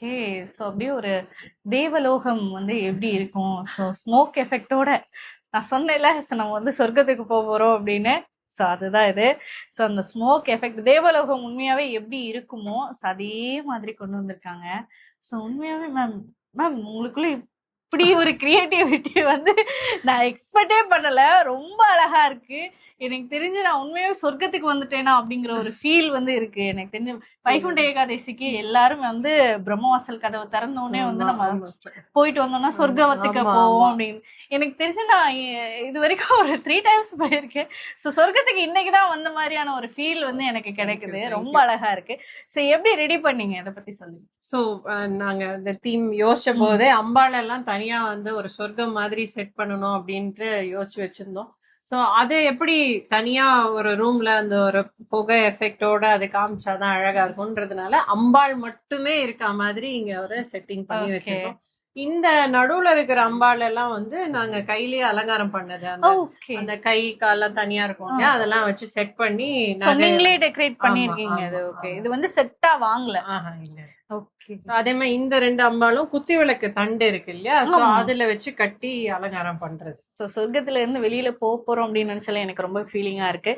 Okay so அப்படியே ஒரு தேவலோகம் வந்து எப்படி இருக்கும்? ஸோ ஸ்மோக் எஃபெக்டோட நான் சொன்னேன்ல ஸோ நம்ம வந்து சொர்க்கத்துக்கு போக போகிறோம் அப்படின்னு. ஸோ அதுதான் இது. ஸோ அந்த ஸ்மோக் எஃபெக்ட் தேவலோகம் உண்மையாகவே எப்படி இருக்குமோ ஸோ அதே மாதிரி கொண்டு வந்திருக்காங்க. ஸோ உண்மையாகவே மேம் மேம் உங்களுக்குள்ளே இப்படி ஒரு கிரியேட்டிவிட்டி வந்து நான் எக்ஸ்பெக்டே பண்ணல. ரொம்ப அழகா இருக்கு. எனக்கு தெரிஞ்சு நான் உண்மையாவே சொர்க்கத்துக்கு வந்துட்டேனா அப்படிங்கிற ஒரு ஃபீல் வந்து இருக்கு. எனக்கு தெரிஞ்சு வைகுண்ட ஏகாதசிக்கு எல்லாரும் வந்து பிரம்மவாசல் கதவை திறந்த உடனே வந்து நம்ம போயிட்டு வந்தோம்னா சொர்க்கவத்துக்கு போவோம். அப்படின்னு. எனக்கு தெரிஞ்சு நான் இது வரைக்கும் ஒரு த்ரீ டைம்ஸ் போயிருக்கேன். ஸோ சொர்க்கத்துக்கு இன்னைக்கு தான் வந்த மாதிரியான ஒரு ஃபீல் வந்து எனக்கு கிடைக்குது. ரொம்ப அழகா இருக்கு. ஸோ எப்படி ரெடி பண்ணீங்க? இதை பத்தி சொல்லுங்க. ஸோ நாங்க இந்த தீம் யோசிச்ச போதே அம்பாள் தனியா வந்து ஒரு சொர்க்கம் மாதிரி செட் பண்ணணும் அப்படின்ட்டு யோசிச்சு வச்சிருந்தோம் ஸோ அதை எப்படி தனியா ஒரு ரூம்ல அந்த ஒரு புகை எஃபெக்டோட அது காமிச்சாதான் அழகா இருக்கும்ன்றதுனால அம்பாள் மட்டுமே இருக்க மாதிரி இங்க ஒரு செட்டிங் பண்ணி. வச்சிருக்கோம் இந்த நடுவுல இருக்கிற அம்பாள் எல்லாம் வந்து நாங்க கையிலேயே அலங்காரம் பண்ணது. அந்த கை கால்லாம் தனியா இருக்கும் அதெல்லாம் வச்சு செட் பண்ணி நீங்களே டெக்கரேட் பண்ணிருக்கீங்க இது ஓகே. இது வந்து செட்டா வாங்கல. ஓகே அதே மாதிரி இந்த ரெண்டு அம்பாலும் குத்தி விளக்கு தண்டு இருக்கு இல்லையா? சோ. அதுல வச்சு கட்டி அலங்காரம் பண்றது. ஸோ சொர்க்கத்துல இருந்து வெளியில போக போறோம் அப்படின்னு நினைச்சாலே எனக்கு ரொம்ப ஃபீலிங்கா இருக்கு.